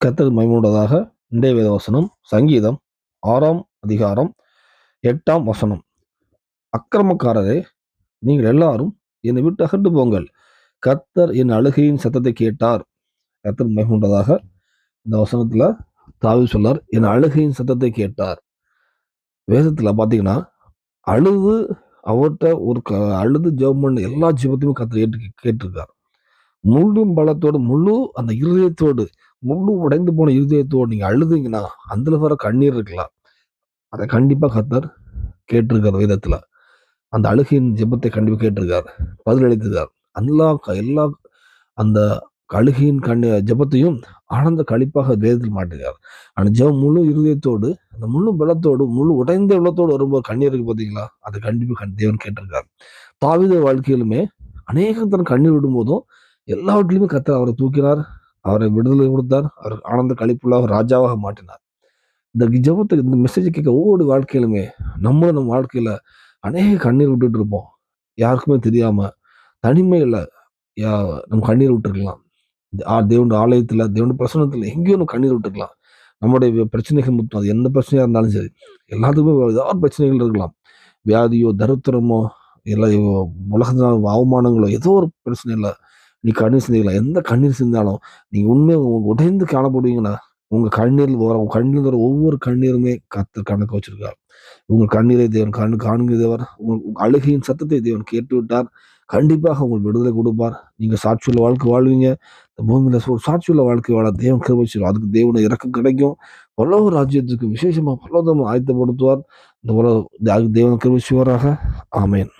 கத்தது மைமூடதாக இன்றைய வேத வசனம் சங்கீதம் ஆறாம் அதிகாரம் எட்டாம் வசனம். அக்கிரமக்காரரே நீங்கள் எல்லாரும் என்னை விட்டு அகண்டு போங்கள். கத்தர் என் அழுகையின் சத்தத்தை கேட்டார். கத்தர் மைமூண்டதாக இந்த வசனத்தில் தாவி சொல்லார். என் அழுகையின் சத்தத்தை கேட்டார். வேதத்தில் பார்த்தீங்கன்னா அழுது அவர்கிட்ட ஒரு க அழுது ஜெபம் பண்ண எல்லா ஜெபத்தையும் கத்தர் ஏற்று கேட்டிருக்கார். முழு பலத்தோடு முழு அந்த இருதயத்தோடு முழு உடைந்து போன இருதயத்தோடு நீங்கள் அழுதுங்கன்னா அதுல வர கண்ணீர் இருக்கலாம். அதை கண்டிப்பாக கத்தர் கேட்டிருக்கார் விதத்தில். அந்த அழுகையின் ஜெபத்தை கண்டிப்பாக கேட்டிருக்கார். பதிலளித்திருக்கார். எல்லா எல்லா அந்த கழுகையின் கண் ஜெபத்தையும் ஆனந்த கழிப்பாக வேதத்தில் மாட்டுகிறார் ஆனால் ஜெபம் முழு இருதயத்தோடு அந்த முழு பலத்தோடு முழு உடைந்த உள்ளத்தோடு வரும்போது கண்ணீர் இருக்கு பார்த்தீங்களா அதை கண்டிப்பாக கண் தேவன் கேட்டிருக்கார். தாவித வாழ்க்கையிலுமே அநேகம் தன் கண்ணீர் விடும்போதும் எல்லாவற்றிலுமே கத்தர் அவரை தூக்கினார். அவரை விடுதலை கொடுத்தார். அவர் ஆனந்த கழிப்புள்ளாக ராஜாவாக மாட்டினார் இந்த ஜபத்துக்கு இந்த மெசேஜ் கேட்க ஒவ்வொரு வாழ்க்கையிலுமே நம்மளும் நம்ம வாழ்க்கையில் அநேக கண்ணீர் விட்டுட்டு இருப்போம். யாருக்குமே தெரியாமல் தனிமையில் யா நம்ம கண்ணீர் விட்டுருக்கலாம். தேவனுடைய ஆலயத்தில் தேவனுடைய பிரசனத்தில் எங்கேயோ நம்ம கண்ணீர் விட்டுருக்கலாம். நம்முடைய பிரச்சனைகள் மட்டும் அது எந்த பிரச்சனையாக இருந்தாலும் சரி எல்லாத்துக்குமே ஏதாவது பிரச்சனைகள் இருக்கலாம். வியாதியோ தருத்திரமோ இல்லை உலகத்தினால அவமானங்களோ ஏதோ ஒரு பிரச்சனை இல்லை நீ கண்ணீர் சிந்திக்கலாம் எந்த கண்ணீர் சிந்தாலும் நீங்கள் உண்மையை உடைந்து காணப்படுவீங்கன்னா உங்கள் கண்ணீரில் வர கண்ணீர் வர ஒவ்வொரு கண்ணீருமே கத்து கணக்கு வச்சிருக்கார். உங்கள் கண்ணீரை தேவன் கண்ணு காணுங்க தேவர் உங்கள் அழுகையின் சத்தத்தை தேவன் கேட்டு விட்டார் கண்டிப்பாக உங்களுக்கு விடுதலை கொடுப்பார். நீங்கள் சாட்சியுள்ள வாழ்க்கை வாழ்வீங்க. இந்த பூமியில் ஒரு சாட்சியுள்ள வாழ்க்கை வாழ தேவன் கிருபிச்சிடும் அதுக்கு தேவனை இறக்கம் கிடைக்கும். பல்லவ ராஜ்யத்துக்கு விசேஷமாக பல்லவதம் ஆயத்தப்படுத்துவார். இந்த உலக தேவன் கிருபிச்சுவாராக ஆமேன்.